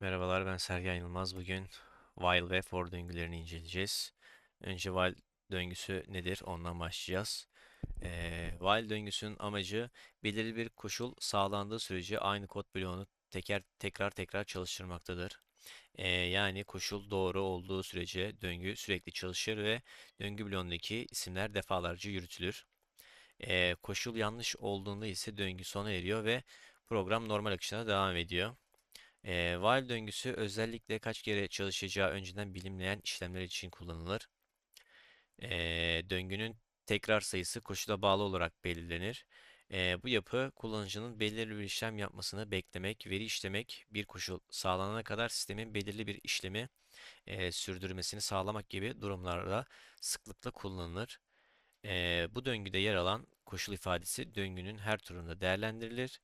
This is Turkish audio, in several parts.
Merhabalar ben Sergen Yılmaz. Bugün while ve for döngülerini inceleyeceğiz. Önce while döngüsü nedir ondan başlayacağız. Ee, while döngüsünün amacı belirli bir koşul sağlandığı sürece aynı kod bloğunu teker, tekrar tekrar çalıştırmaktadır. Ee, yani koşul doğru olduğu sürece döngü sürekli çalışır ve döngü bloğundaki isimler defalarca yürütülür. Ee, koşul yanlış olduğunda ise döngü sona eriyor ve program normal akışına devam ediyor. Ee, while döngüsü özellikle kaç kere çalışacağı önceden bilinmeyen işlemler için kullanılır. Ee, döngünün tekrar sayısı koşula bağlı olarak belirlenir. Ee, bu yapı kullanıcının belirli bir işlem yapmasını beklemek, veri işlemek, bir koşul sağlanana kadar sistemin belirli bir işlemi e, sürdürmesini sağlamak gibi durumlarda sıklıkla kullanılır. Ee, bu döngüde yer alan koşul ifadesi döngünün her turunda değerlendirilir.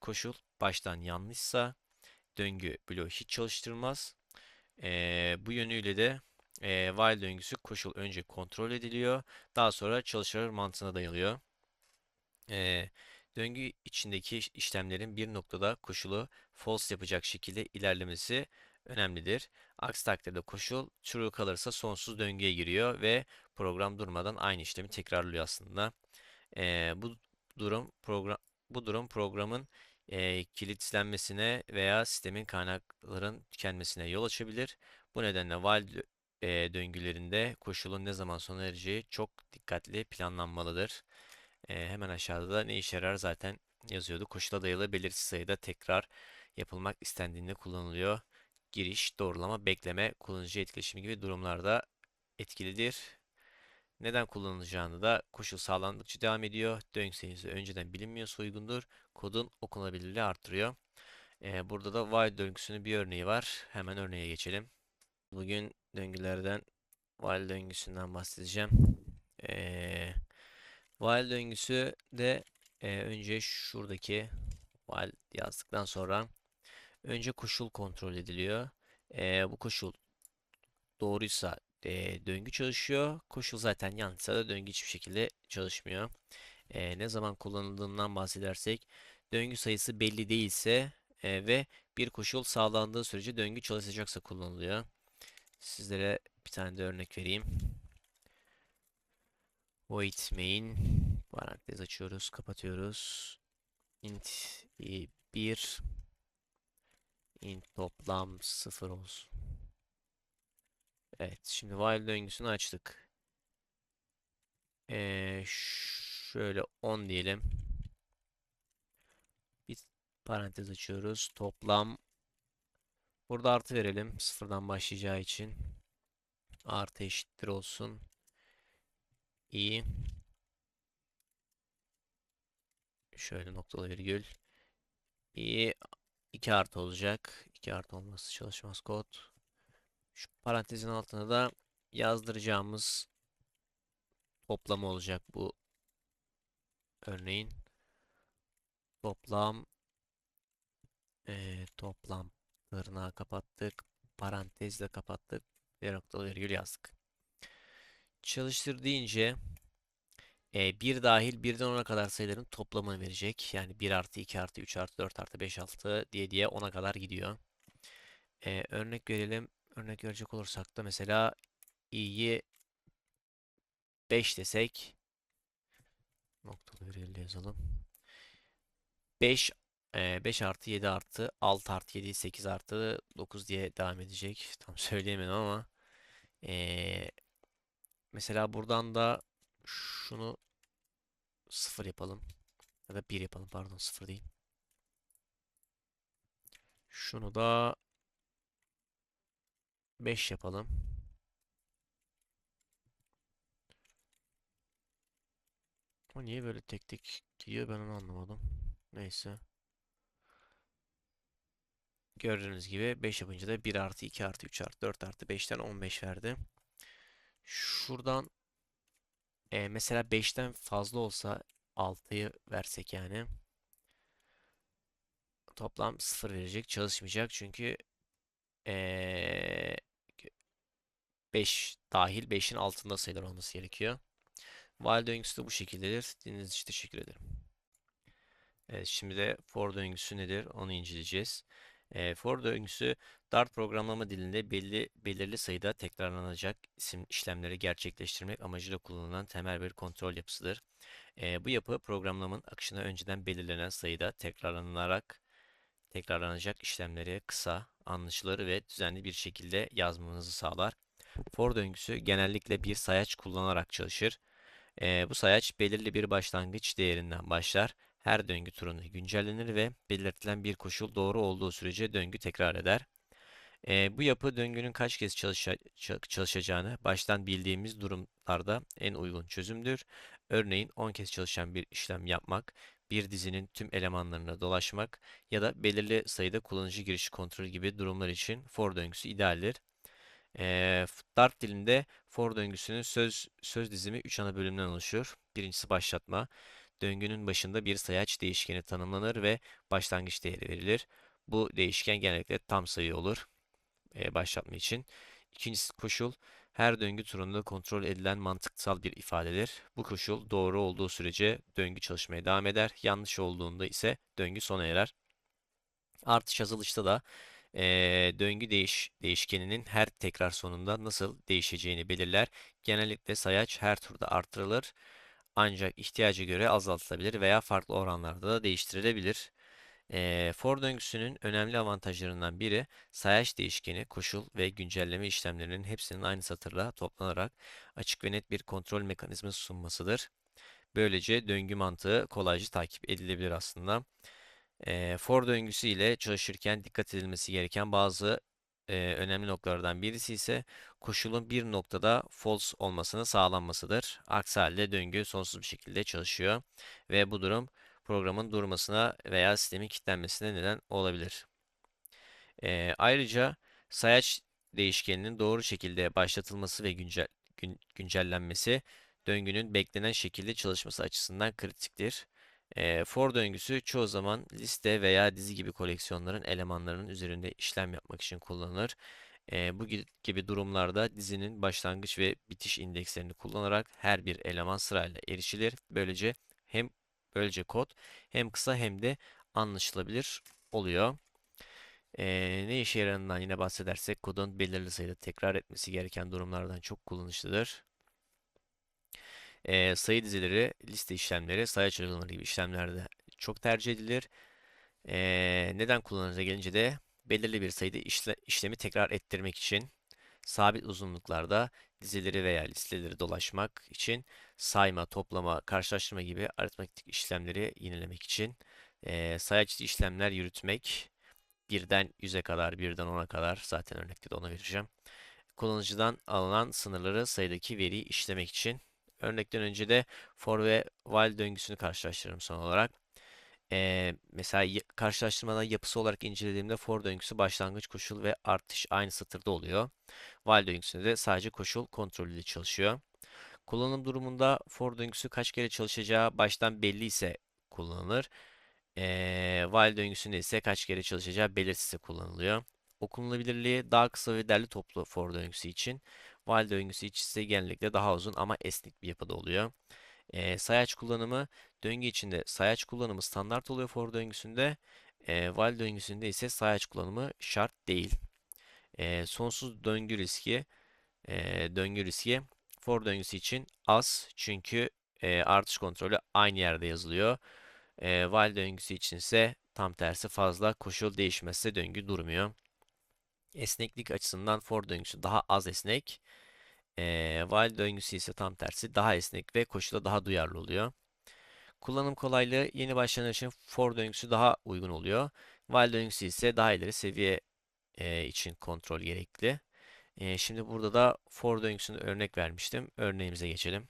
Koşul baştan yanlışsa döngü bloğu hiç çalıştırmaz. Ee, bu yönüyle de e, while döngüsü koşul önce kontrol ediliyor. Daha sonra çalışır mantığına dayanıyor. Ee, döngü içindeki işlemlerin bir noktada koşulu false yapacak şekilde ilerlemesi önemlidir. Aksi takdirde koşul true kalırsa sonsuz döngüye giriyor ve program durmadan aynı işlemi tekrarlıyor aslında. Ee, bu durum program bu durum programın e, kilitlenmesine veya sistemin kaynakların tükenmesine yol açabilir. Bu nedenle while e, döngülerinde koşulun ne zaman sona ereceği çok dikkatli planlanmalıdır. E, hemen aşağıda da ne işe yarar zaten yazıyordu. Koşula dayalı belirsiz sayıda tekrar yapılmak istendiğinde kullanılıyor. Giriş, doğrulama, bekleme, kullanıcı etkileşimi gibi durumlarda etkilidir. Neden kullanılacağını da koşul sağlandıkça devam ediyor. Döngü sayısı önceden bilinmiyorsa uygundur. Kodun okunabilirliği artırıyor. Ee, burada da while döngüsünün bir örneği var. Hemen örneğe geçelim. Bugün döngülerden while döngüsünden bahsedeceğim. Ee, while döngüsü de e, önce şuradaki while yazdıktan sonra önce koşul kontrol ediliyor. Ee, bu koşul doğruysa e, döngü çalışıyor. Koşul zaten yanlışsa da döngü hiçbir şekilde çalışmıyor. E, ne zaman kullanıldığından bahsedersek döngü sayısı belli değilse e, ve bir koşul sağlandığı sürece döngü çalışacaksa kullanılıyor. Sizlere bir tane de örnek vereyim. Void main parantez açıyoruz, kapatıyoruz. int 1 int toplam 0 olsun. Evet, şimdi while döngüsünü açtık. Ee, şöyle 10 diyelim. Bir parantez açıyoruz. Toplam burada artı verelim. Sıfırdan başlayacağı için. Artı eşittir olsun. i şöyle noktalı virgül i 2 artı olacak. 2 artı olması çalışmaz kod. Şu parantezin altına da yazdıracağımız toplamı olacak bu örneğin. Toplam e, toplam tırnağı kapattık. Parantezle kapattık. Bir noktalı virgül yazdık. Çalıştır deyince e, 1 dahil 1'den 10'a kadar sayıların toplamını verecek. Yani 1 artı 2 artı 3 artı 4 artı 5 artı diye diye 10'a kadar gidiyor. E, örnek verelim. Örnek verecek olursak da mesela i'yi 5 desek noktalı virgülle yazalım. 5 e, 5 artı 7 artı 6 artı 7 8 artı 9 diye devam edecek. Tam söyleyemedim ama e, mesela buradan da şunu 0 yapalım. Ya da 1 yapalım pardon 0 değil. Şunu da 5 yapalım. O niye böyle tek tek gidiyor ben onu anlamadım. Neyse. Gördüğünüz gibi 5 yapınca da 1 artı 2 artı 3 artı 4 artı 5'ten 15 verdi. Şuradan e, mesela 5'ten fazla olsa 6'yı versek yani toplam 0 verecek çalışmayacak çünkü ee, 5 dahil 5'in altında sayılar olması gerekiyor. While döngüsü de bu şekildedir. Dinlediğiniz için teşekkür ederim. Evet, şimdi de for döngüsü nedir onu inceleyeceğiz. E, for döngüsü Dart programlama dilinde belli belirli sayıda tekrarlanacak isim işlemleri gerçekleştirmek amacıyla kullanılan temel bir kontrol yapısıdır. E, bu yapı programlamanın akışına önceden belirlenen sayıda tekrarlanarak tekrarlanacak işlemleri kısa, anlaşılır ve düzenli bir şekilde yazmanızı sağlar. For döngüsü genellikle bir sayaç kullanarak çalışır. Ee, bu sayaç belirli bir başlangıç değerinden başlar. Her döngü turunda güncellenir ve belirtilen bir koşul doğru olduğu sürece döngü tekrar eder. Ee, bu yapı döngünün kaç kez çalışa çalışacağını baştan bildiğimiz durumlarda en uygun çözümdür. Örneğin 10 kez çalışan bir işlem yapmak, bir dizinin tüm elemanlarına dolaşmak ya da belirli sayıda kullanıcı girişi kontrolü gibi durumlar için for döngüsü idealdir. E, Dart dilinde for döngüsünün söz söz dizimi 3 ana bölümden oluşuyor. Birincisi başlatma. Döngünün başında bir sayaç değişkeni tanımlanır ve başlangıç değeri verilir. Bu değişken genellikle tam sayı olur e, başlatma için. İkincisi koşul. Her döngü turunda kontrol edilen mantıksal bir ifadedir. Bu koşul doğru olduğu sürece döngü çalışmaya devam eder. Yanlış olduğunda ise döngü sona erer. Artış azalışta da e, döngü değiş değişkeninin her tekrar sonunda nasıl değişeceğini belirler. Genellikle sayaç her turda artırılır. Ancak ihtiyaca göre azaltılabilir veya farklı oranlarda da değiştirilebilir. E, for döngüsünün önemli avantajlarından biri sayaç değişkeni, koşul ve güncelleme işlemlerinin hepsinin aynı satırla toplanarak açık ve net bir kontrol mekanizması sunmasıdır. Böylece döngü mantığı kolayca takip edilebilir aslında. For döngüsü ile çalışırken dikkat edilmesi gereken bazı önemli noktalardan birisi ise koşulun bir noktada false olmasını sağlanmasıdır. Aksi halde döngü sonsuz bir şekilde çalışıyor ve bu durum programın durmasına veya sistemin kilitlenmesine neden olabilir. E, ayrıca sayaç değişkeninin doğru şekilde başlatılması ve güncel, gün, güncellenmesi döngünün beklenen şekilde çalışması açısından kritiktir. E, for döngüsü çoğu zaman liste veya dizi gibi koleksiyonların elemanlarının üzerinde işlem yapmak için kullanılır. E, bu gibi durumlarda dizinin başlangıç ve bitiş indekslerini kullanarak her bir eleman sırayla erişilir. Böylece hem böylece kod hem kısa hem de anlaşılabilir oluyor. E, ne işe yaradığından yine bahsedersek kodun belirli sayıda tekrar etmesi gereken durumlardan çok kullanışlıdır e, sayı dizileri, liste işlemleri, sayaç uygulamaları gibi işlemlerde çok tercih edilir. E, neden kullanılır gelince de belirli bir sayıda işle, işlemi tekrar ettirmek için, sabit uzunluklarda dizileri veya listeleri dolaşmak için, sayma, toplama, karşılaştırma gibi aritmetik işlemleri yinelemek için, e, sayaçlı işlemler yürütmek, birden 100'e kadar, birden 10'a kadar zaten örnekte de onu vereceğim. Kullanıcıdan alınan sınırları sayıdaki veriyi işlemek için Örnekten önce de for ve while döngüsünü karşılaştırırım son olarak. Ee, mesela karşılaştırmadan yapısı olarak incelediğimde for döngüsü başlangıç koşul ve artış aynı satırda oluyor. While döngüsünde de sadece koşul kontrolüyle çalışıyor. Kullanım durumunda for döngüsü kaç kere çalışacağı baştan belli ise kullanılır. Ee, while döngüsünde ise kaç kere çalışacağı belirsizse kullanılıyor. Okunulabilirliği daha kısa ve derli toplu for döngüsü için. While döngüsü ise genellikle daha uzun ama esnek bir yapıda oluyor. E, sayaç kullanımı döngü içinde sayaç kullanımı standart oluyor for döngüsünde. E, while döngüsünde ise sayaç kullanımı şart değil. E, sonsuz döngü riski e, döngü riski for döngüsü için az çünkü e, artış kontrolü aynı yerde yazılıyor. E, while döngüsü için ise tam tersi fazla koşul değişmezse döngü durmuyor. Esneklik açısından for döngüsü daha az esnek. E, while döngüsü ise tam tersi daha esnek ve koşula daha duyarlı oluyor. Kullanım kolaylığı yeni başlayanlar için for döngüsü daha uygun oluyor. While döngüsü ise daha ileri seviye e, için kontrol gerekli. E, şimdi burada da for döngüsünü örnek vermiştim. Örneğimize geçelim.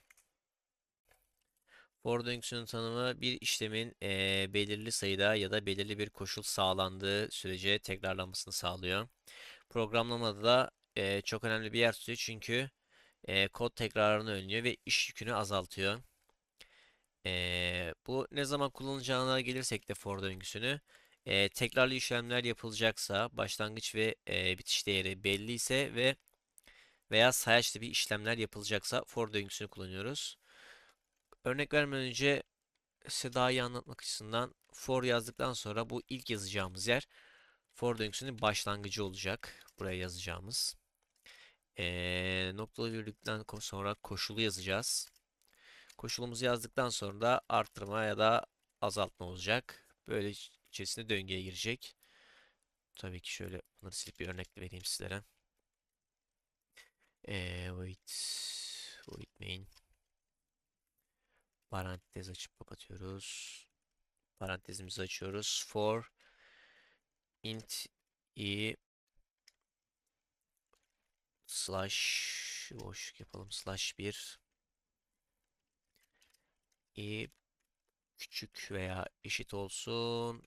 For döngüsünün tanımı bir işlemin e, belirli sayıda ya da belirli bir koşul sağlandığı sürece tekrarlanmasını sağlıyor. Programlamada da e, çok önemli bir yer tutuyor çünkü e, kod tekrarını önlüyor ve iş yükünü azaltıyor. E, bu ne zaman kullanılacağına gelirsek de for döngüsünü e, tekrarlı işlemler yapılacaksa başlangıç ve e, bitiş değeri belli ise ve veya sayaçlı bir işlemler yapılacaksa for döngüsünü kullanıyoruz. Örnek vermeden önce size daha iyi anlatmak açısından for yazdıktan sonra bu ilk yazacağımız yer For döngüsünün başlangıcı olacak. Buraya yazacağımız. Ee, noktalı virgülden sonra koşulu yazacağız. Koşulumuzu yazdıktan sonra da arttırma ya da azaltma olacak. Böyle iç- içerisinde döngüye girecek. Tabii ki şöyle bunları silip bir örnek vereyim sizlere. Ee, void, void main. Parantez açıp kapatıyoruz. Parantezimizi açıyoruz. For int i slash boşluk yapalım. Slash 1 i küçük veya eşit olsun.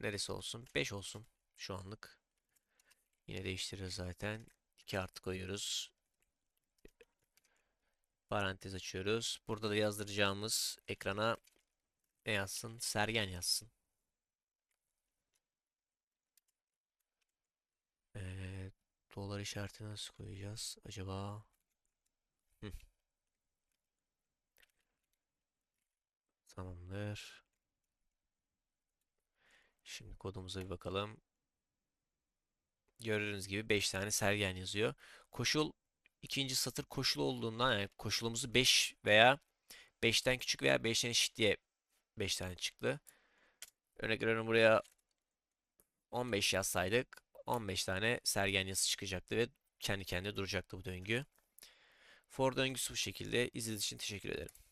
Neresi olsun? 5 olsun şu anlık. Yine değiştiririz zaten. 2 artı koyuyoruz. Parantez açıyoruz. Burada da yazdıracağımız ekrana ne yazsın? Sergen yazsın. Ee, dolar işaretini nasıl koyacağız acaba? Hı. Tamamdır. Şimdi kodumuza bir bakalım. Gördüğünüz gibi 5 tane sergen yazıyor. Koşul ikinci satır koşul olduğundan yani koşulumuzu 5 veya 5'ten küçük veya 5'ten eşit diye 5 tane çıktı. Örnek veriyorum buraya 15 yazsaydık 15 tane sergen yazısı çıkacaktı ve kendi kendine duracaktı bu döngü. For döngüsü bu şekilde. İzlediğiniz için teşekkür ederim.